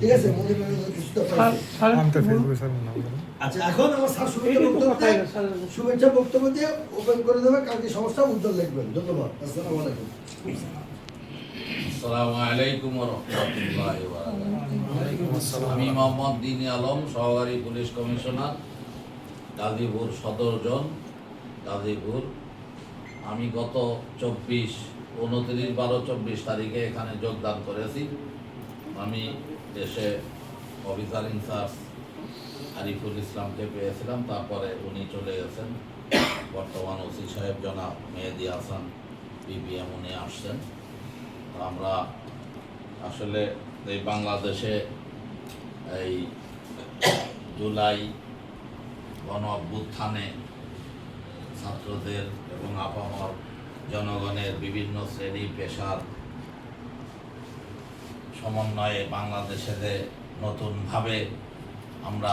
ঠিক আছে মনে। আচ্ছা এখন আমার স্যার শুভেচ্ছা বক্তব্য দিয়ে শুভেচ্ছা বক্তব্য দিয়ে ওপেন করে দেবে। কালকে সমস্যা লিখবেন। ধন্যবাদ। আসসালামু আলাইকুম। আসসালামু আলাইকুম রহমতুল্লাহ আমি মোহাম্মদ দিনী আলম সহকারী পুলিশ কমিশনার গাজীপুর সদর জন গাজীপুর। আমি গত চব্বিশ উনত্রিশ বারো চব্বিশ তারিখে এখানে যোগদান করেছি। আমি দেশে অফিসার ইনচার্জ আরিফুল ইসলামকে পেয়েছিলাম, তারপরে উনি চলে গেছেন। বর্তমান ওসি সাহেব জনাব মেহেদি হাসান বিপিএম উনি আসছেন। আমরা আসলে এই বাংলাদেশে এই জুলাই গণ অভ্যুত্থানে ছাত্রদের এবং আপামর জনগণের বিভিন্ন শ্রেণি, পেশার সমন্বয়ে বাংলাদেশে নতুনভাবে আমরা